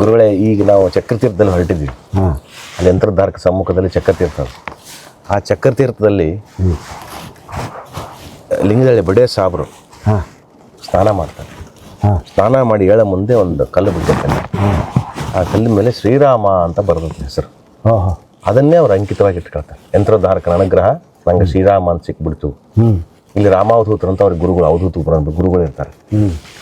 ಗುರುಗಳೇ ಈಗ ನಾವು ಚಕ್ರತೀರ್ಥದಲ್ಲಿ ಹೊರಟಿದ್ವಿ ಅಲ್ಲಿ ಯಂತ್ರಧಾರಕ ಸಮ್ಮುಖದಲ್ಲಿ ಚಕ್ರತೀರ್ಥ. ಆ ಚಕ್ರತೀರ್ಥದಲ್ಲಿ ಲಿಂಗದಳ್ಳಿ ಬಡೇ ಸಾಬ್ರು ಹಾಂ. ಸ್ನಾನ ಮಾಡ್ತಾರೆ. ಸ್ನಾನ ಮಾಡಿ ಹೇಳ ಮುಂದೆ ಒಂದು ಕಲ್ಲು ಬಿಡ್ತಾರೆ ಆ ಕಲ್ಲಿನ ಮೇಲೆ ಶ್ರೀರಾಮ ಅಂತ ಬರೆದಂತ ಹೆಸರು. ಅದನ್ನೇ ಅವ್ರು ಅಂಕಿತವಾಗಿ ಇಟ್ಕೊಳ್ತಾರೆ. ಯಂತ್ರಧಾರಕನ ಅನುಗ್ರಹ ನಂಗೆ ಶ್ರೀರಾಮ ಅಂತ ಸಿಕ್ಬಿಡ್ತು. ಇಲ್ಲಿ ರಾಮಾವಧೂತರು ಅಂತ ಅವ್ರಿಗೆ ಗುರುಗಳು ಅವಧೂತ ಗುರುಗಳು ಇರ್ತಾರೆ.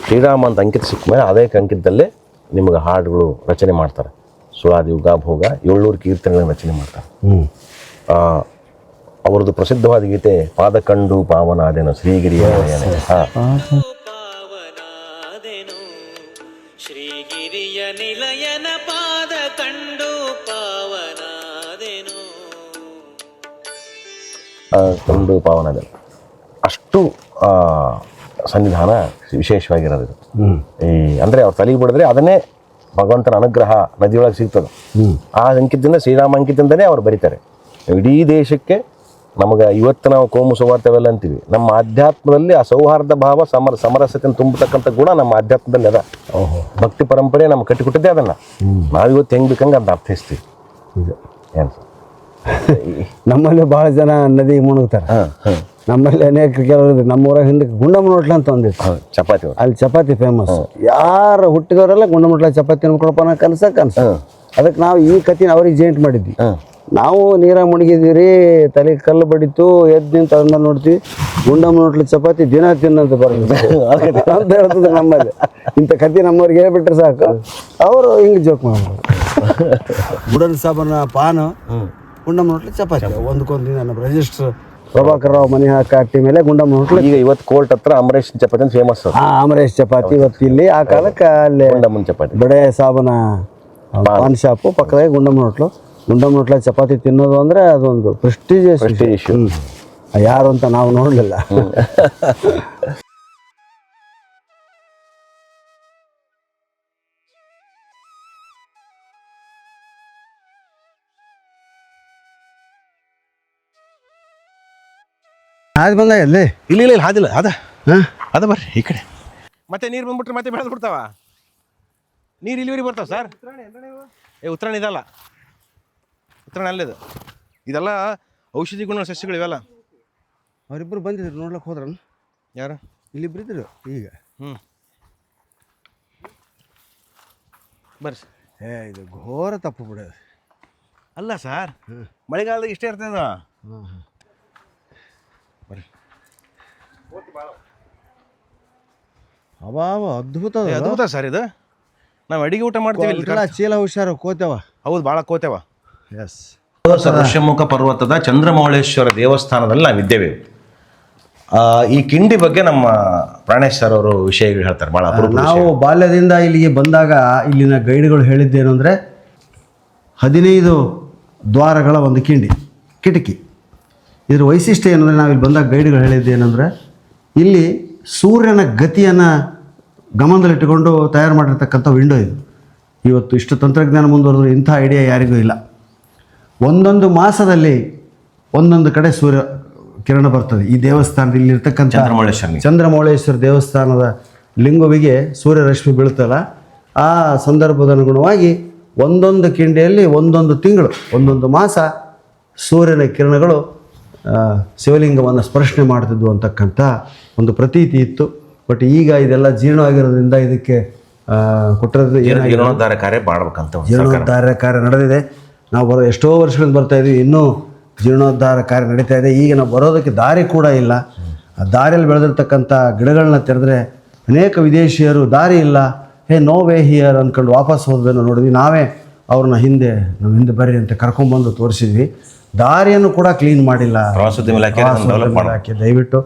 ಶ್ರೀರಾಮ ಅಂತ ಅಂಕಿತ ಸಿಕ್ಕ ಮೇಲೆ ಅದೇ ಅಂಕಿತದಲ್ಲೇ ನಿಮಗೆ ಹಾಡುಗಳು ರಚನೆ ಮಾಡ್ತಾರೆ. ಸುಳಾದಿ ಯುಗ ಭೋಗ ಏಳ್ನೂರು ಕೀರ್ತನೆಗಳನ್ನು ರಚನೆ ಮಾಡ್ತಾರೆ. ಅವರದ್ದು ಪ್ರಸಿದ್ಧವಾದ ಗೀತೆ ಪಾದ ಕಂಡು ಪಾವನಾದೇನು ಶ್ರೀಗಿರಿಯ ಶ್ರೀಗಿರಿಯ ನಿಲಯನ ಪಾದ ಕಂಡು ಪಾವನಾದೆನು ಆ, ಕಂಡು ಪಾವನಾದೇನು. ಅಷ್ಟು ಆ, ಸನ್ನಿಧಾನ ವಿಶೇಷವಾಗಿರೋದು ಈ ಅಂದರೆ ಅವ್ರು ತಲೆಗೆ ಬಿಡಿದ್ರೆ ಅದನ್ನೇ ಭಗವಂತನ ಅನುಗ್ರಹ ನದಿಯೊಳಗೆ ಸಿಗ್ತದೆ. ಆ ಅಂಕಿತದಿಂದ ಶ್ರೀರಾಮ ಅಂಕಿತದಿಂದನೇ ಅವ್ರು ಬರೀತಾರೆ. ಇಡೀ ದೇಶಕ್ಕೆ ನಮಗೆ ಇವತ್ತು ನಾವು ಕೋಮು ಸೌಹಾರ್ದವೆಲ್ಲ ಅಂತೀವಿ. ನಮ್ಮ ಆಧ್ಯಾತ್ಮದಲ್ಲಿ ಆ ಸೌಹಾರ್ದ ಭಾವ ಸಮರ ಸಮರಸತೆಯನ್ನು ತುಂಬತಕ್ಕಂಥ ಗುಣ ನಮ್ಮ ಆಧ್ಯಾತ್ಮದಲ್ಲಿ ಅದ. ಭಕ್ತಿ ಪರಂಪರೆ ನಮ್ಗೆ ಕಟ್ಟಿಕೊಟ್ಟದ್ದೇ ಅದನ್ನು. ನಾವಿವತ್ತು ಹೆಂಗೆ ಬೇಕಂಗೆ ಅದನ್ನ ಅರ್ಥೈಸ್ತೀವಿ. ಏನು ಸರ್? ನಮ್ಮಲ್ಲಿ ಭಾಳ ಜನ ನದಿ ಮುಳುಗ್ತಾರೆ. ಹಾಂ. ನಮ್ಮಲ್ಲಿ ಅನೇಕ ಕೆಲವರು ನಮ್ಮೂರ ಹಿಂದಕ್ಕೆ ಗುಂಡಮ್ಮನ ಹೋಟ್ಲ ಅಂತ ಒಂದಿತ್ತು. ಚಪಾತಿ ಅಲ್ಲಿ ಚಪಾತಿ ಫೇಮಸ್ ಯಾರು ಹುಟ್ಟಿದವರೆಲ್ಲ ಗುಂಡಮಟ್ಲ ಚಪಾತಿ ಕೊಡಪ್ಪ ನಾ ಕನಸ ಕನಸು. ಅದಕ್ಕೆ ನಾವು ಈ ಕತ್ತಿನ ಅವ್ರಿಗೆ ಜೇಂಟ್ ಮಾಡಿದ್ವಿ. ನಾವು ನೀರಾಗ ಮುಣಗಿದ್ದೀರಿ ರೀ ತಲೆ ಕಲ್ಲು ಬಡಿತು ಎದ್ದು ನಿಂತು ಅದನ್ನ ನೋಡ್ತೀವಿ. ಗುಂಡಮ್ಮನ ಹೋಟ್ಲ ಚಪಾತಿ ದಿನ ತಿನ್ನಂತ ಬರ್ತದೆ ಅಂತ ಹೇಳ್ತದೆ ನಮ್ಮಲ್ಲಿ. ಇಂಥ ಕತೆ ನಮ್ಮವ್ರಿಗೆ ಹೇಳ್ಬಿಟ್ರೆ ಸಾಕು. ಅವರು ಹಿಂಗೆ ಜೋಕ್ ಮಾಡ್ಬೋದು. ಬುಡನ್ ಸಾಬನ ಪಾನು ಗುಂಡಮ್ಮನ ಹೋಟ್ಲ ಚಪಾತಿ. ಒಂದಕ್ಕೊಂದು ದಿನ ನಮ್ಮ ರಿಜಿಸ್ಟರ್ ಪ್ರಭಾಕರ್ ರಾವ್ ಮನೆ ಹಾಕಿ ಮೇಲೆ ಗುಂಡಮ್ಮ ಹೋಟ್ಲು. ಈಗ ಇವತ್ತು ಕೋರ್ಟ್ ಹತ್ರ ಅಮರೇಶ್ ಚಪಾತಿ ಅಂತ ಫೇಮಸ್ ಹಾ ಅಮರೇಶ್ ಚಪಾತಿ ಇವತ್ತು ಇಲ್ಲಿ. ಆ ಕಾಲಕ್ಕೆ ಅಲ್ಲಿ ಗುಂಡಮ್ಮನ ಚಪಾತಿ. ಬಡೆ ಸಾಬನ ಪಾನ್. ಶಾಪು ಪಕ್ಕದಾಗೆ ಗುಂಡಮ್ಮನ ಹೋಟ್ಲು. ಗುಂಡಮ್ಮನ ಹೋಟ್ಲ ಚಪಾತಿ ತಿನ್ನೋದು ಅಂದ್ರೆ ಅದೊಂದು ಪ್ರೆಸ್ಟೀಜಿಯಸ್ ಯಾರು ಅಂತ ನಾವು ನೋಡಲಿಲ್ಲ. ಅದು ಬಂದ ಎಲ್ಲಿ? ಇಲ್ಲ ಇಲ್ಲ ಇಲ್ಲ ಅದಿಲ್ಲ ಅದ ಹಾಂ? ಅದ ಬರ್ರಿ ಈ ಕಡೆ. ಮತ್ತೆ ನೀರು ಬಂದ್ಬಿಟ್ರೆ ಮತ್ತೆ ಬೆಳೆದು ಬಿಡ್ತಾವ? ನೀರು ಇಲ್ಲಿವರೆಗೆ ಬರ್ತಾವ ಸರ್? ಏ ಉತ್ತರಾಯಣ ಇದಲ್ಲ. ಉತ್ತರಾಯಣ ಅಲ್ಲಿದು ಇದೆಲ್ಲ ಔಷಧಿ ಗುಣ ಸಸ್ಯಗಳು ಇವೆಲ್ಲ ಅವರಿಬ್ಬರು ಬಂದಿದ್ರು ನೋಡ್ಲಕ್ಕೆ ಹೋದ್ರ ಯಾರು? ಇಲ್ಲಿಬ್ರು ಇದ್ರು ಈಗ. ಹ್ಞೂ ಬರ್ರಿ ಸರ್. ಏ ಇದು ಘೋರ ತಪ್ಪು ಬಿಡೋದು ಅಲ್ಲ ಸರ್ ಮಳೆಗಾಲದಾಗ ಇಷ್ಟೇ ಇರ್ತದ? ಹಾಂ ಹಾಂ ಬರ್ರಿ. ಅವಾವ ಅದ್ಭುತ ಏ, ಅದ್ಭುತ ಸರ್ ಇದು. ನಾವು ಅಡಿಗೆ ಊಟ ಮಾಡ್ತೀವಿ ಇಲ್ಲಿ ಚೀಲ ಹುಷಾರು ಕೋತೇವ ಹೌದು ಭಾಳ ಕೋತೇವ ಎಸ್ ಋಷ್ಯಮುಖ ಪರ್ವತದ ಚಂದ್ರಮೌಳೇಶ್ವರ ದೇವಸ್ಥಾನದಲ್ಲಿ ನಾವಿದ್ದೇವೆ ಆ, ಈ ಕಿಂಡಿ ಬಗ್ಗೆ ನಮ್ಮ ಪ್ರಾಣೇಶ್ ಸರ್ ಅವರು ವಿಷಯಗಳು ಹೇಳ್ತಾರೆ ಭಾಳ ಅಪರೂಪ ನಾವು ಬಾಲ್ಯದಿಂದ ಇಲ್ಲಿಗೆ ಬಂದಾಗ ಇಲ್ಲಿನ ಗೈಡ್ಗಳು ಹೇಳಿದ್ದೇನು ಅಂದರೆ ಹದಿನೈದು ದ್ವಾರಗಳ ಒಂದು ಕಿಂಡಿ ಕಿಟಕಿ. ಇದ್ರ ವೈಶಿಷ್ಟ್ಯ ಏನಂದರೆ ನಾವಿಲ್ಲಿ ಬಂದಾಗ ಗೈಡ್ಗಳು ಹೇಳಿದ್ದು ಏನಂದರೆ ಇಲ್ಲಿ ಸೂರ್ಯನ ಗತಿಯನ್ನು ಗಮನದಲ್ಲಿಟ್ಟುಕೊಂಡು ತಯಾರು ಮಾಡಿರ್ತಕ್ಕಂಥ ವಿಂಡೋ ಇದು. ಇವತ್ತು ಇಷ್ಟು ತಂತ್ರಜ್ಞಾನ ಮುಂದುವರೆದ್ರೆ ಇಂಥ ಐಡಿಯಾ ಯಾರಿಗೂ ಇಲ್ಲ. ಒಂದೊಂದು ಮಾಸದಲ್ಲಿ ಒಂದೊಂದು ಕಡೆ ಸೂರ್ಯ ಕಿರಣ ಬರ್ತದೆ. ಈ ದೇವಸ್ಥಾನದ ಇಲ್ಲಿರ್ತಕ್ಕಂಥ ಚಂದ್ರಮೌಳೇಶ್ವರ. ಚಂದ್ರಮೌಳೇಶ್ವರ ದೇವಸ್ಥಾನದ ಲಿಂಗುವಿಗೆ ಸೂರ್ಯರಶ್ಮಿ ಬೀಳ್ತಲ್ಲ ಆ ಸಂದರ್ಭದ ಅನುಗುಣವಾಗಿ ಒಂದೊಂದು ಕಿಂಡಿಯಲ್ಲಿ ಒಂದೊಂದು ತಿಂಗಳು ಒಂದೊಂದು ಮಾಸ ಸೂರ್ಯನ ಕಿರಣಗಳು ಶಿವಲಿಂಗವನ್ನು ಸ್ಪರ್ಶನೆ ಮಾಡ್ತಿದ್ವು ಅಂತಕ್ಕಂಥ ಒಂದು ಪ್ರತೀತಿ ಇತ್ತು. ಬಟ್ ಈಗ ಇದೆಲ್ಲ ಜೀರ್ಣ ಆಗಿರೋದ್ರಿಂದ ಇದಕ್ಕೆ ಕೊಟ್ಟಿರೋದು ಜೀರ್ಣೋದ್ಧಾರ ಕಾರ್ಯ ಮಾಡಬೇಕಂತ. ಜೀರ್ಣೋದ್ಧಾರ ಕಾರ್ಯ ನಡೆದಿದೆ. ನಾವು ಬರೋ ಎಷ್ಟೋ ವರ್ಷಗಳಿಂದ ಬರ್ತಾ ಇದ್ವಿ ಇನ್ನೂ ಜೀರ್ಣೋದ್ಧಾರ ಕಾರ್ಯ ನಡೀತಾ ಇದೆ. ಈಗ ನಾವು ಬರೋದಕ್ಕೆ ದಾರಿ ಕೂಡ ಇಲ್ಲ. ಆ ದಾರಿಯಲ್ಲಿ ಬೆಳೆದಿರ್ತಕ್ಕಂಥ ಗಿಡಗಳನ್ನ ತೆರೆದ್ರೆ ಅನೇಕ ವಿದೇಶಿಯರು ದಾರಿ ಇಲ್ಲ ಹೇ ನೋ ವೇ ಹಿಯರ್ ಅಂದ್ಕೊಂಡು ವಾಪಸ್ ಹೋದ್ವೇನೋ ನೋಡಿದ್ವಿ. ನಾವೇ ಅವ್ರನ್ನ ಹಿಂದೆ ನಮ್ಮ ಹಿಂದೆ ಬರ್ರಿ ಅಂತ ಕರ್ಕೊಂಬಂದು ತೋರಿಸಿದ್ವಿ. ದಾರಿಯನ್ನು ಕೂಡ ಕ್ಲೀನ್ ಮಾಡಿಲ್ಲ. ಪ್ರವಾಸೋದ್ಯಮ ಇಲಾಖೆ ದಯವಿಟ್ಟು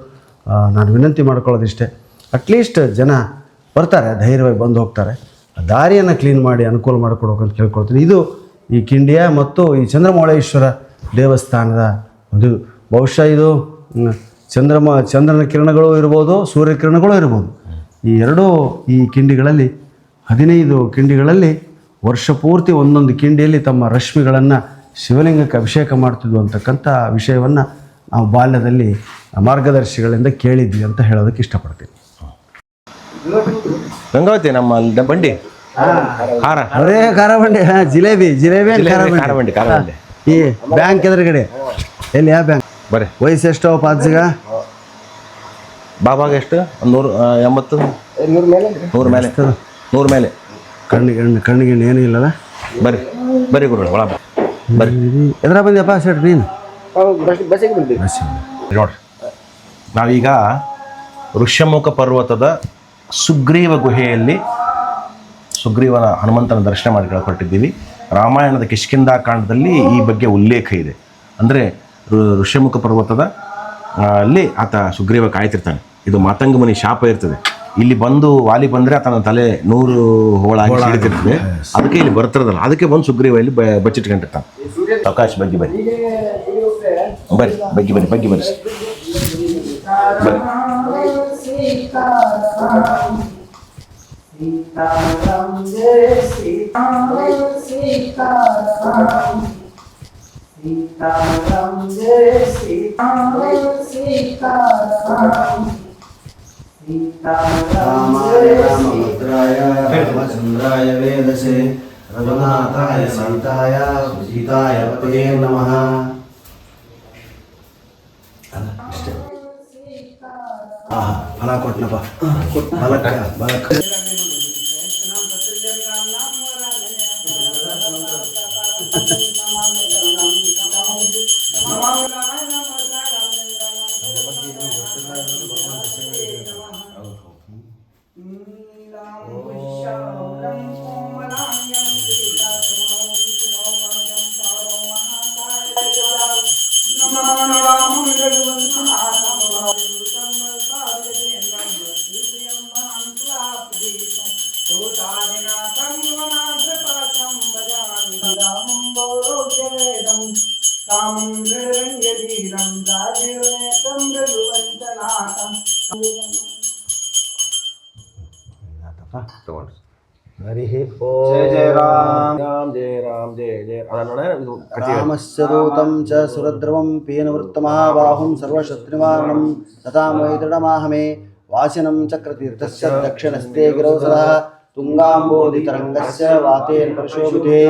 ನಾನು ವಿನಂತಿ ಮಾಡ್ಕೊಳ್ಳೋದಿಷ್ಟೇ. ಅಟ್ಲೀಸ್ಟ್ ಜನ ಬರ್ತಾರೆ ಧೈರ್ಯವಾಗಿ ಬಂದು ಹೋಗ್ತಾರೆ. ದಾರಿಯನ್ನು ಕ್ಲೀನ್ ಮಾಡಿ ಅನುಕೂಲ ಮಾಡಿಕೊಡ್ಬೇಕು ಅಂತ ಕೇಳ್ಕೊಳ್ತೀನಿ. ಇದು ಈ ಕಿಂಡಿಯ ಮತ್ತು ಈ ಚಂದ್ರಮೌಳೇಶ್ವರ ದೇವಸ್ಥಾನದ ಒಂದು ಬಹುಶಃ ಇದು ಚಂದ್ರಮ ಚಂದ್ರನ ಕಿರಣಗಳು ಇರ್ಬೋದು ಸೂರ್ಯ ಕಿರಣಗಳು ಇರ್ಬೋದು. ಈ ಎರಡೂ ಈ ಕಿಂಡಿಗಳಲ್ಲಿ ಹದಿನೈದು ಕಿಂಡಿಗಳಲ್ಲಿ ವರ್ಷ ಪೂರ್ತಿ ಒಂದೊಂದು ಕಿಂಡಿಯಲ್ಲಿ ತಮ್ಮ ರಶ್ಮಿಗಳನ್ನು ಶಿವಲಿಂಗಕ್ಕೆ ಅಭಿಷೇಕ ಮಾಡ್ತಿದ್ವು ಅಂತಕ್ಕಂಥ ವಿಷಯವನ್ನು ನಾವು ಬಾಲ್ಯದಲ್ಲಿ ಮಾರ್ಗದರ್ಶಿಗಳಿಂದ ಕೇಳಿದ್ವಿ ಅಂತ ಹೇಳೋದಕ್ಕೆ ಇಷ್ಟಪಡ್ತೀನಿ. ಗಂಗಾವತಿ ನಮ್ಮ ಬಂಡಿ? ಖಾರ. ಬರೇ ಖಾರ ಬಂಡಿ ಹಾಂ ಜಿಲೇಬಿ ಜಿಲೇಬಿ ಖಾರ ಬಂಡಿ, ಖಾರ ಬಂಡಿ. ಈ ಬ್ಯಾಂಕ್ ಎದುರುಗಡೆ. ಎಲ್ಲಿ ಯಾವ ಬ್ಯಾಂಕ್? ಬರ್ರಿ ವಯಸ್ಸು ಎಷ್ಟು ಪಾಜಿಗ ಬಾಬಾಗ ಎಷ್ಟು? ನೂರು ಎಂಬತ್ತು? ನೂರು ಮೇಲೆ. ನೂರು ಮೇಲೆ. ಕಣ್ಣಿಗೆ ಕಣ್ಣು ಕಣ್ಣಿಗೆ ಏನೂ ಇಲ್ಲಲ್ಲ? ಬರ್ರಿ ಬರ್ರಿ ಗುರು ಒಳ ಬರ್ರಿ. ಎದ್ರ ಬಂದಿಯಪ್ಪ ಸರ್ ನೀನು ನೋಡ್ರಿ. ನಾವೀಗ ಋಷ್ಯಮುಖ ಪರ್ವತದ ಸುಗ್ರೀವ ಗುಹೆಯಲ್ಲಿ ಸುಗ್ರೀವನ ಹನುಮಂತನ ದರ್ಶನ ಮಾಡಿ ಹೊರಟಿದ್ದೀವಿ ರಾಮಾಯಣದ ಕಿಷ್ಕಿಂದಾ ಕಾಂಡದಲ್ಲಿ ಈ ಬಗ್ಗೆ ಉಲ್ಲೇಖ ಇದೆ. ಅಂದರೆ ಋಷ್ಯಮುಖ ಪರ್ವತದ ಅಲ್ಲಿ ಆತ ಸುಗ್ರೀವ ಕಾಯ್ತಿರ್ತಾನೆ. ಇದು ಮಾತಂಗ ಮುನಿ ಶಾಪ ಇರ್ತದೆ. ಇಲ್ಲಿ ಬಂದು ವಾಲಿ ಬಂದರೆ ಆತನ ತಲೆ ನೂರು ಹೋಳಾಗಿ ಅದಕ್ಕೆ ಇಲ್ಲಿ ಬರ್ತಿರೋದಲ್ಲ ಅದಕ್ಕೆ ಬಂದು ಸುಗ್ರೀವ ಇಲ್ಲಿ ಬ- ಬಚ್ಚಿಟ್ಕೊಂಡಿರ್ತಾನೆ. ಅವಕಾಶ ಬಗ್ಗೆ ಬನ್ನಿ. ಬರ್ರಿ ಬಗ್ಗೆ ಬನ್ನಿ ಬಗ್ಗೆ ಬರ್ರಿ ಬರ್ರಿ ಸೀತಾರಾಮ ವೇದಸೆ रामाय रामभद्राय रामचन्द्राय वेदसे रघुनाथाय सन्ताय सुजिताय पते नमः అలా కొట్టినప్ప బలక్క బలక్క ராமஸ்வரூதம் ச சுரத்ரவம் பீனவருத்தமஹாபாஹும் சர்வசத்ருவாரணம் சதாமேதிடமாஹமே வாசினம் சக்கரதீர்த்தஸ்ய தட்சிணஸ்தே கிரௌசதா துங்காம்போதிதரங்கஸ்ய வாத்தேன் பிரசோபிதே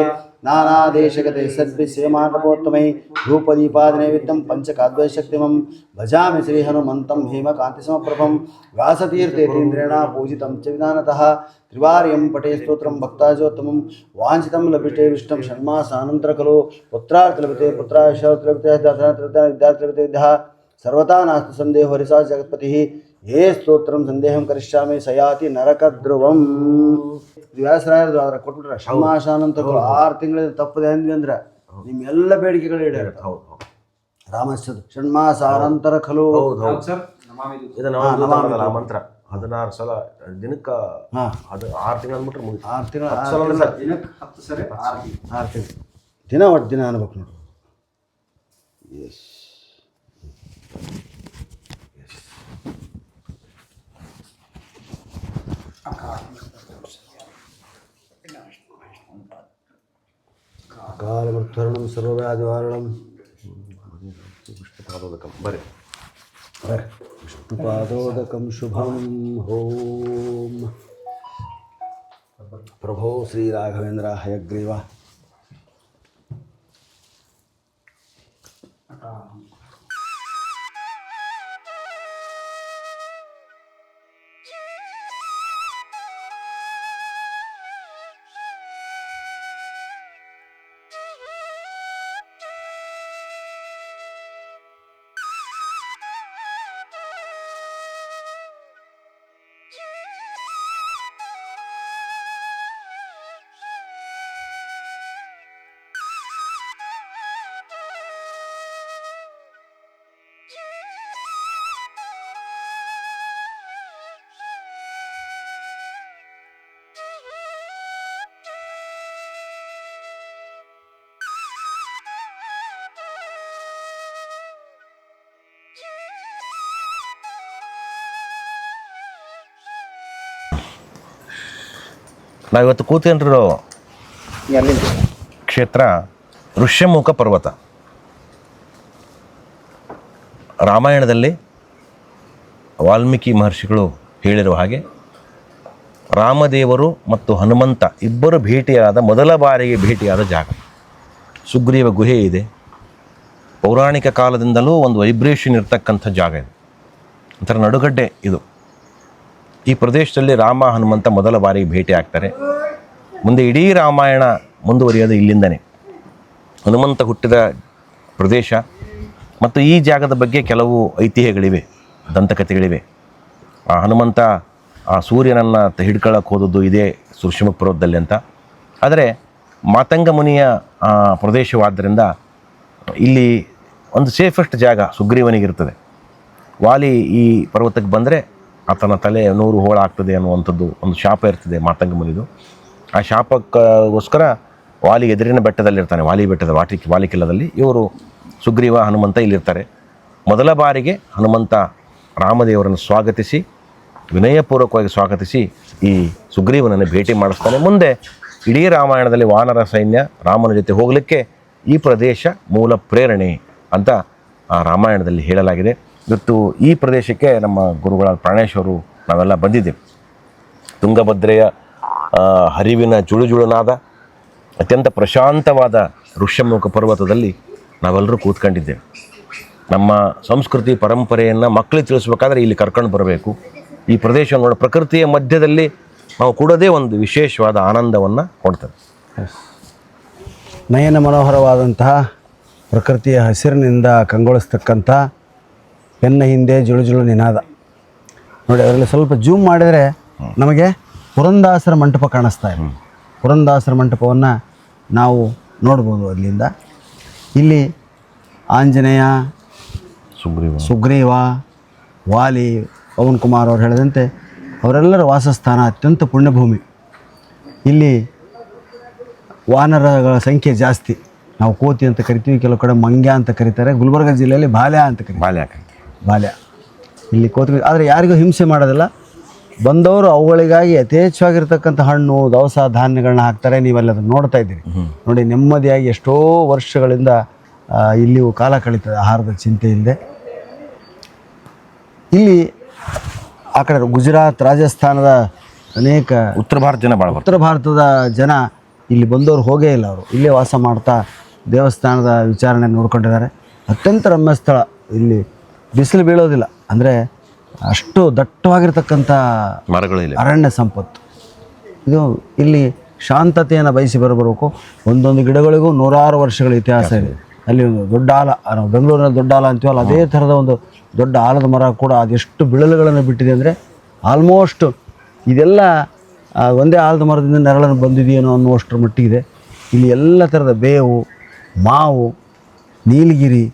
నానాదేశగతే సద్భిసేమాటపోత్తమై ధూపదీపాదినైవిత్యం పంచకాద్వైశక్తిమం భజామి శ్రీహనుమంతం హేమకాంతిసమప్రభం వ్యాసతీర్థేతీంద్రేణ పూజితం చ విధానత త్రివార్యం పటే స్తోత్రం భక్తాజోత్తమం వాంఛితం లభితే విష్ణం షణ్మాసానంతర ఖలు పుత్రార్థ లభితే పుత్రాయ లభితే విద్యార్థి లభితే విద్య సర్వతా నాస్తు సందేహ హరిసా జగత్పతి ಹರಿಸಾ ಸ್ತೋತ್ರಂ ಸಂದೇಹಂ ಕರಿಷ್ಯಾಮಿ ಸಯಾತಿ ನರಕಧ್ರುವಂ. ವ್ಯಾಸರಾಯರದು ಅದರ ಕೊಟ್ಬಿಟ್ರೆ ಷಣ್ಮಾಸಾನಂತರ ಖಲು ಆರು ತಿಂಗಳಿಂದ ತಪ್ಪದೆ ಅಂದ್ವಿ ಅಂದ್ರೆ ನಿಮ್ಮ ಎಲ್ಲ ಬೇಡಿಕೆಗಳು ಈಡೇರುತ್ತೆ. ಹೌದು ಹೌದು ರಾಮಸ್ಯ ಷಣ್ಮಾಸಾನಂತರ ಖಲು. ಹೌದು ಹೌದು. ಇದು ನವಾಮಿ ಮಂತ್ರ. ಹದಿನಾರು ಸಲ ದಿನಕ್ಕ ಹಾ. ಅದು ಆರು ತಿಂಗಳು ಮುಟ್ರೆ ಮುಗಿತು. ಆರು ತಿಂಗಳು ಹತ್ತು ಸಲ ಅಂದ್ರೆ ಸರಿ. ಆರು ತಿಂಗಳು. ದಿನ ಒಟ್ಟು ದಿನ ಅನ್ಬೇಕು ನೋಡ್ರಿ ಎಸ್ कालमुत्तरणं सर्वव्याजवारणं। विष्णुपादोदकं बरे बरे विष्णुपादोदकं शुभं हों प्रभो श्रीराघवेन्द्र हयग्रीवा ಹಯಗ್ರೀವ ನಾವಿವತ್ತು ಕೂತ್ಕೊಂಡಿರೋ ಕ್ಷೇತ್ರ ಋಷ್ಯಮುಖ ಪರ್ವತ. ರಾಮಾಯಣದಲ್ಲಿ ವಾಲ್ಮೀಕಿ ಮಹರ್ಷಿಗಳು ಹೇಳಿರುವ ಹಾಗೆ ರಾಮದೇವರು ಮತ್ತು ಹನುಮಂತ ಇಬ್ಬರು ಭೇಟಿಯಾದ ಮೊದಲ ಬಾರಿಗೆ ಭೇಟಿಯಾದ ಜಾಗ. ಸುಗ್ರೀವ ಗುಹೆ ಇದೆ. ಪೌರಾಣಿಕ ಕಾಲದಿಂದಲೂ ಒಂದು ವೈಬ್ರೇಷನ್ ಇರ್ತಕ್ಕಂಥ ಜಾಗ ಇದು. ಒಂಥರ ನಡುಗಡ್ಡೆ ಇದು. ಈ ಪ್ರದೇಶದಲ್ಲಿ ರಾಮ ಹನುಮಂತ ಮೊದಲ ಬಾರಿಗೆ ಭೇಟಿ ಆಗ್ತಾರೆ. ಮುಂದೆ ಇಡೀ ರಾಮಾಯಣ ಮುಂದುವರಿಯೋದು ಇಲ್ಲಿಂದನೇ. ಹನುಮಂತ ಹುಟ್ಟಿದ ಪ್ರದೇಶ ಮತ್ತು ಈ ಜಾಗದ ಬಗ್ಗೆ ಕೆಲವು ಐತಿಹ್ಯಗಳಿವೆ, ದಂತಕಥೆಗಳಿವೆ. ಆ ಹನುಮಂತ, ಆ ಸೂರ್ಯನನ್ನು ಹಿಡ್ಕೊಳ್ಳೋಕೆ ಹೋದದ್ದು ಇದೇ ಸುರ್ಶಿಮುಖ ಪರ್ವತದಲ್ಲಿ ಅಂತ. ಆದರೆ ಮಾತಂಗ ಮುನಿಯ ಪ್ರದೇಶವಾದ್ದರಿಂದ ಇಲ್ಲಿ ಒಂದು ಸೇಫೆಸ್ಟ್ ಜಾಗ ಸುಗ್ರೀವನಿಗಿರ್ತದೆ ವಾಲಿ ಈ ಪರ್ವತಕ್ಕೆ ಬಂದರೆ ಆತನ ತಲೆ ನೂರು ಹೋಳಾಗ್ತದೆ ಅನ್ನುವಂಥದ್ದು ಒಂದು ಶಾಪ ಇರ್ತದೆ ಮಾತಂಗ ಮುನಿದು ಆ ಶಾಪಕ್ಕೋಸ್ಕರ ವಾಲಿ ಎದುರಿನ ಬೆಟ್ಟದಲ್ಲಿರ್ತಾನೆ, ವಾಲಿ ಬೆಟ್ಟದ ವಾಟಿ ವಾಲಿಕಿಲ್ಲದಲ್ಲಿ ಇವರು ಸುಗ್ರೀವ, ಹನುಮಂತ ಇಲ್ಲಿರ್ತಾರೆ. ಮೊದಲ ಬಾರಿಗೆ ಹನುಮಂತ ರಾಮದೇವರನ್ನು ಸ್ವಾಗತಿಸಿ, ವಿನಯಪೂರ್ವಕವಾಗಿ ಸ್ವಾಗತಿಸಿ ಈ ಸುಗ್ರೀವನನ್ನು ಭೇಟಿ ಮಾಡಿಸ್ತಾನೆ. ಮುಂದೆ ಇಡೀ ರಾಮಾಯಣದಲ್ಲಿ ವಾನರ ಸೈನ್ಯ ರಾಮನ ಜೊತೆ ಹೋಗಲಿಕ್ಕೆ ಈ ಪ್ರದೇಶ ಮೂಲ ಪ್ರೇರಣೆ ಅಂತ ಆ ರಾಮಾಯಣದಲ್ಲಿ ಹೇಳಲಾಗಿದೆ. ಇವತ್ತು ಈ ಪ್ರದೇಶಕ್ಕೆ ನಮ್ಮ ಗುರುಗಳ ಪ್ರಾಣೇಶ್ವರು ನಾವೆಲ್ಲ ಬಂದಿದ್ದೇವೆ. ತುಂಗಭದ್ರೆಯ ಹರಿವಿನ ಜುಳುಜುಳುನಾದ, ಅತ್ಯಂತ ಪ್ರಶಾಂತವಾದ ಋಷ್ಯಮುಖ ಪರ್ವತದಲ್ಲಿ ನಾವೆಲ್ಲರೂ ಕೂತ್ಕೊಂಡಿದ್ದೇವೆ. ನಮ್ಮ ಸಂಸ್ಕೃತಿ ಪರಂಪರೆಯನ್ನು ಮಕ್ಕಳಿಗೆ ತಿಳಿಸ್ಬೇಕಾದ್ರೆ ಇಲ್ಲಿ ಕರ್ಕೊಂಡು ಬರಬೇಕು. ಈ ಪ್ರದೇಶ ನೋಡ, ಪ್ರಕೃತಿಯ ಮಧ್ಯದಲ್ಲಿ ನಾವು ಕೂಡದೇ ಒಂದು ವಿಶೇಷವಾದ ಆನಂದವನ್ನು ಕೊಡ್ತದೆ. ನಯನ ಮನೋಹರವಾದಂತಹ ಪ್ರಕೃತಿಯ ಹಸಿರಿನಿಂದ ಕಂಗೊಳಿಸ್ತಕ್ಕಂಥ ಬೆನ್ನ ಹಿಂದೆ ಜುಳು ಜುಳು ನಿನಾದ. ನೋಡಿ ಅದರಲ್ಲಿ ಸ್ವಲ್ಪ ಜೂಮ್ ಮಾಡಿದರೆ ನಮಗೆ ಪುರಂದಾಸರ ಮಂಟಪ ಕಾಣಿಸ್ತಾ ಇದೆ. ಪುರಂದಾಸರ ಮಂಟಪವನ್ನು ನಾವು ನೋಡ್ಬೋದು ಅಲ್ಲಿಂದ. ಇಲ್ಲಿ ಆಂಜನೇಯ ಸುಗ್ರೀವ. ಸುಗ್ರೀವ ವಾಲಿ ಪವನ್ ಕುಮಾರ್ ಅವರು ಹೇಳಿದಂತೆ ಅವರೆಲ್ಲರ ವಾಸಸ್ಥಾನ ಅತ್ಯಂತ ಪುಣ್ಯಭೂಮಿ. ಇಲ್ಲಿ ವಾನರಗಳ ಸಂಖ್ಯೆ ಜಾಸ್ತಿ. ನಾವು ಕೋತಿ ಅಂತ ಕರಿತೀವಿ ಕೆಲವು ಕಡೆ ಮಂಗ್ಯ ಅಂತ ಕರೀತಾರೆ ಗುಲ್ಬರ್ಗ ಜಿಲ್ಲೆಯಲ್ಲಿ ಬಾಲ್ಯ ಅಂತ ಕರೀತಾರೆ. ಬಾಲ್ಯ ಬಾಲ್ಯ. ಇಲ್ಲಿ ಕೋತಿ ಆದರೆ ಯಾರಿಗೂ ಹಿಂಸೆ ಮಾಡೋದಿಲ್ಲ. ಬಂದವರು ಅವುಗಳಿಗಾಗಿ ಯಥೇಚ್ಛವಾಗಿರ್ತಕ್ಕಂಥ ಹಣ್ಣು ದವಸ ಧಾನ್ಯಗಳನ್ನ ಹಾಕ್ತಾರೆ. ನೀವೆಲ್ಲ ಅದನ್ನು ನೋಡ್ತಾ ಇದ್ದೀರಿ. ನೋಡಿ ನೆಮ್ಮದಿಯಾಗಿ ಎಷ್ಟೋ ವರ್ಷಗಳಿಂದ ಇಲ್ಲಿಯೂ ಕಾಲ ಕಳೀತದೆ. ಆಹಾರದ ಚಿಂತೆ ಇಲ್ಲದೆ. ಇಲ್ಲಿ ಆ ಕಡೆ ಗುಜರಾತ್ ರಾಜಸ್ಥಾನದ ಅನೇಕ ಉತ್ತರ ಭಾರತ ಜನ ಭಾಳ ಉತ್ತರ ಭಾರತದ ಜನ ಇಲ್ಲಿ ಬಂದವರು ಹೋಗೇ ಇಲ್ಲ ಅವರು. ಇಲ್ಲೇ ವಾಸ ಮಾಡ್ತಾ ದೇವಸ್ಥಾನದ ವಿಚಾರಣೆ ನೋಡ್ಕೊಂಡಿದ್ದಾರೆ. ಅತ್ಯಂತ ರಮ್ಯ ಸ್ಥಳ ಇಲ್ಲಿ ಬಿಸಿಲು ಬೀಳೋದಿಲ್ಲ. ಅಂದರೆ ಅಷ್ಟು ದಟ್ಟವಾಗಿರ್ತಕ್ಕಂಥ ಮರಗಳು ಇಲ್ಲ. ಅರಣ್ಯ ಸಂಪತ್ತು. ಇದು ಇಲ್ಲಿ ಶಾಂತತೆಯನ್ನು ಬಯಸಿ ಬರಬರಬೇಕು ಒಂದೊಂದು ಗಿಡಗಳಿಗೂ ನೂರಾರು ವರ್ಷಗಳ ಇತಿಹಾಸ ಇದೆ. ಅಲ್ಲಿ ಒಂದು ದೊಡ್ಡ ಆಲ ಬೆಂಗಳೂರಿನ ನಾವು ಬೆಂಗಳೂರಿನಲ್ಲಿ ದೊಡ್ಡ ಆಲ ಅಂತೀವಲ್ಲ ಅದೇ ಥರದ ಒಂದು ದೊಡ್ಡ ಆಲದ ಮರ ಕೂಡ ಅದೆಷ್ಟು ಬಿಳಲುಗಳನ್ನು ಬಿಟ್ಟಿದೆ ಅಂದರೆ ಆಲ್ಮೋಸ್ಟ್ ಇದೆಲ್ಲ ಒಂದೇ ಆಲದ ಮರದಿಂದ ನೆರಳನ್ನು ಬಂದಿದೆಯೇನೋ ಅನ್ನುವಷ್ಟರ ಮಟ್ಟಿಗಿದೆ. ಇಲ್ಲಿ ಎಲ್ಲ ಥರದ ಬೇವು ಮಾವು ನೀಲಗಿರಿ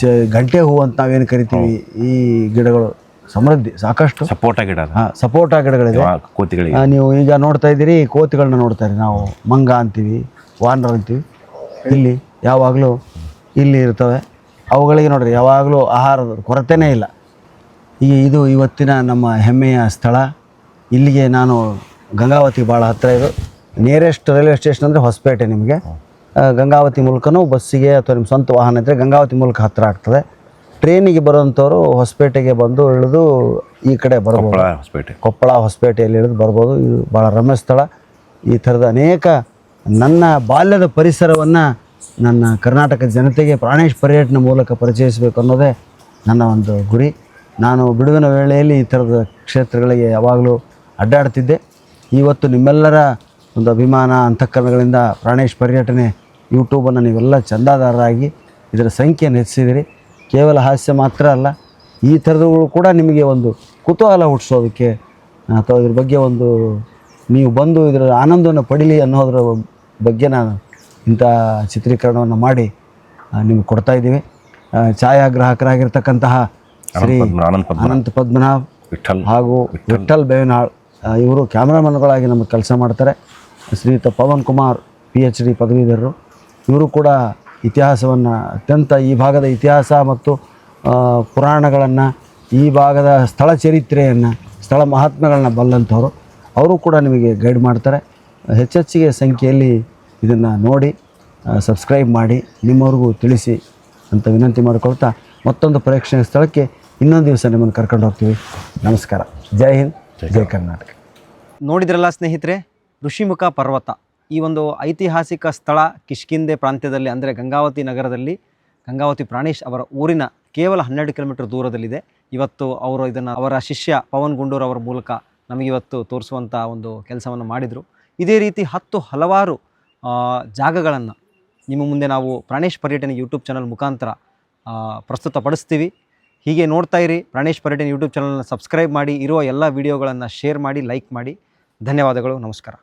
ಚ ಗಂಟೆ ಹೂವು ಅಂತ ನಾವೇನು ಕರಿತೀವಿ ಈ ಗಿಡಗಳು? ಸಮೃದ್ಧಿ ಸಾಕಷ್ಟು. ಸಪೋಟ ಗಿಡ. ಹಾಂ ಸಪೋಟ ಗಿಡಗಳಿದೆ. ಕೋತಿಗಳಿಗೆ. ಆ, ನೀವು ಈಗ ನೋಡ್ತಾ ಇದ್ದೀರಿ ಕೋತಿಗಳನ್ನ ನೋಡ್ತಾ ಇದ್ದೀರಿ. ನಾವು ಮಂಗ ಅಂತೀವಿ ವಾನರ ಅಂತೀವಿ. ಇಲ್ಲಿ ಯಾವಾಗಲೂ ಇಲ್ಲಿ ಇರ್ತವೆ. ಅವುಗಳಿಗೆ ನೋಡ್ರಿ ಯಾವಾಗಲೂ ಆಹಾರದ ಕೊರತೆನೇ ಇಲ್ಲ. ಈಗ ಇದು ಇವತ್ತಿನ ನಮ್ಮ ಹೆಮ್ಮೆಯ ಸ್ಥಳ. ಇಲ್ಲಿಗೆ ನಾನು ಗಂಗಾವತಿ ಭಾಳ ಹತ್ತಿರ ಇದು. ನಿಯರೆಸ್ಟ್ ರೈಲ್ವೆ ಸ್ಟೇಷನ್ ಅಂದರೆ ಹೊಸಪೇಟೆ ನಿಮಗೆ. ಗಂಗಾವತಿ ಮೂಲಕನೂ ಬಸ್ಸಿಗೆ ಅಥವಾ ನಿಮ್ಮ ಸ್ವಂತ ವಾಹನ ಇದ್ದರೆ ಗಂಗಾವತಿ ಮೂಲಕ ಹತ್ತಿರ ಆಗ್ತದೆ. ಟ್ರೈನಿಗೆ ಬರುವಂಥವ್ರು ಹೊಸಪೇಟೆಗೆ ಬಂದು ಇಳಿದು ಈ ಕಡೆ ಬರ್ಬೋದು. ಕೊಪ್ಪಳ ಹೊಸಪೇಟೆ. ಕೊಪ್ಪಳ ಹೊಸಪೇಟೆಯಲ್ಲಿ ಇಳಿದು ಬರ್ಬೋದು. ಇದು ಭಾಳ ರಮ್ಯ ಸ್ಥಳ ಈ ಥರದ ಅನೇಕ ನನ್ನ ಬಾಲ್ಯದ ಪರಿಸರವನ್ನು ನನ್ನ ಕರ್ನಾಟಕ ಜನತೆಗೆ ಪ್ರಾಣೇಶ್ ಪರ್ಯಟನ ಮೂಲಕ ಪರಿಚಯಿಸಬೇಕು ಅನ್ನೋದೇ ನನ್ನ ಒಂದು ಗುರಿ. ನಾನು ಬಿಡುವಿನ ವೇಳೆಯಲ್ಲಿ ಈ ಥರದ ಕ್ಷೇತ್ರಗಳಿಗೆ ಯಾವಾಗಲೂ ಅಡ್ಡಾಡ್ತಿದ್ದೆ. ಇವತ್ತು ನಿಮ್ಮೆಲ್ಲರ ಒಂದು ಅಭಿಮಾನ ಅಂತಃಕರಣಗಳಿಂದ ಪ್ರಾಣೇಶ್ ಪರ್ಯಟನೆ ಯೂಟ್ಯೂಬನ್ನು ನೀವೆಲ್ಲ ಚಂದಾದಾರರಾಗಿ ಇದರ ಸಂಖ್ಯೆಯನ್ನು ಹೆಚ್ಚಿಸಿದಿರಿ. ಕೇವಲ ಹಾಸ್ಯ ಮಾತ್ರ ಅಲ್ಲ ಈ ಥರದವುಗಳು ಕೂಡ ನಿಮಗೆ ಒಂದು ಕುತೂಹಲ ಹುಟ್ಟಿಸೋದಕ್ಕೆ ಅಥವಾ ಇದ್ರ ಬಗ್ಗೆ ಒಂದು ನೀವು ಬಂದು ಇದರ ಆನಂದವನ್ನು ಪಡೀಲಿ ಅನ್ನೋದ್ರ ಬಗ್ಗೆ ನಾನು ಇಂಥ ಚಿತ್ರೀಕರಣವನ್ನು ಮಾಡಿ ನಿಮ್ಗೆ ಕೊಡ್ತಾ ಇದ್ದೀವಿ. ಛಾಯಾಗ್ರಾಹಕರಾಗಿರ್ತಕ್ಕಂತಹ ಶ್ರೀ ಅನಂತ ಪದ್ಮನಾಭ್ ವಿಠಲ್ ಹಾಗೂ ವಿಠಲ್ ಬೇವಿನಾಳ್ ಇವರು ಕ್ಯಾಮ್ರಾಮನ್ಗಳಾಗಿ ನಮಗೆ ಕೆಲಸ ಮಾಡ್ತಾರೆ. ಶ್ರೀಯುತ Pavan Kumar P H D ಪದವೀಧರರು. ಇವರು ಕೂಡ ಇತಿಹಾಸವನ್ನು ಅತ್ಯಂತ ಈ ಭಾಗದ ಇತಿಹಾಸ ಮತ್ತು ಪುರಾಣಗಳನ್ನು ಈ ಭಾಗದ ಸ್ಥಳ ಚರಿತ್ರೆಯನ್ನು ಸ್ಥಳ ಮಹಾತ್ಮೆಗಳನ್ನ ಬಲ್ಲಂಥವ್ರು. ಅವರು ಕೂಡ ನಿಮಗೆ ಗೈಡ್ ಮಾಡ್ತಾರೆ. ಹೆಚ್ಚೆಚ್ಚಿಗೆ ಸಂಖ್ಯೆಯಲ್ಲಿ ಇದನ್ನು ನೋಡಿ ಸಬ್ಸ್ಕ್ರೈಬ್ ಮಾಡಿ ನಿಮ್ಮವ್ರಿಗೂ ತಿಳಿಸಿ ಅಂತ ವಿನಂತಿ ಮಾಡಿಕೊಳ್ತಾ ಮತ್ತೊಂದು ಪ್ರೇಕ್ಷಣೀಯ ಸ್ಥಳಕ್ಕೆ ಇನ್ನೊಂದು ದಿವಸ ನಿಮ್ಮನ್ನು ಕರ್ಕೊಂಡು ಹೋಗ್ತೀವಿ. ನಮಸ್ಕಾರ. ಜೈ ಹಿಂದ್ ಜೈ ಕರ್ನಾಟಕ. ನೋಡಿದ್ರಲ್ಲ ಸ್ನೇಹಿತರೆ ಋಷಿಮುಖ ಪರ್ವತ. ಈ ಒಂದು ಐತಿಹಾಸಿಕ ಸ್ಥಳ ಕಿಷ್ಕಿಂದೆ ಪ್ರಾಂತ್ಯದಲ್ಲಿ, ಅಂದರೆ ಗಂಗಾವತಿ ನಗರದಲ್ಲಿ, ಗಂಗಾವತಿ ಪ್ರಾಣೇಶ್ ಅವರ ಊರಿನ ಕೇವಲ ಹನ್ನೆರಡು ಕಿಲೋಮೀಟರ್ ದೂರದಲ್ಲಿದೆ. ಇವತ್ತು ಅವರು ಇದನ್ನು ಅವರ ಶಿಷ್ಯ ಪವನ್ ಗುಂಡೂರ್ ಅವರ ಮೂಲಕ ನಮಗಿವತ್ತು ತೋರಿಸುವಂಥ ಒಂದು ಕೆಲಸವನ್ನು ಮಾಡಿದರು. ಇದೇ ರೀತಿ ಹತ್ತು ಹಲವಾರು ಜಾಗಗಳನ್ನು ನಿಮ್ಮ ಮುಂದೆ ನಾವು ಪ್ರಾಣೇಶ್ ಪರ್ಯಟನೆ ಯೂಟ್ಯೂಬ್ ಚಾನಲ್ ಮುಖಾಂತರ ಪ್ರಸ್ತುತಪಡಿಸ್ತೀವಿ. ಹೀಗೆ ನೋಡ್ತಾ ಇರಿ, ಪ್ರಾಣೇಶ್ ಪರ್ಯಟನೆ ಯೂಟ್ಯೂಬ್ ಚಾನಲ್ನ ಸಬ್ಸ್ಕ್ರೈಬ್ ಮಾಡಿ, ಇರುವ ಎಲ್ಲ ವಿಡಿಯೋಗಳನ್ನು ಶೇರ್ ಮಾಡಿ, ಲೈಕ್ ಮಾಡಿ. ಧನ್ಯವಾದಗಳು, ನಮಸ್ಕಾರ.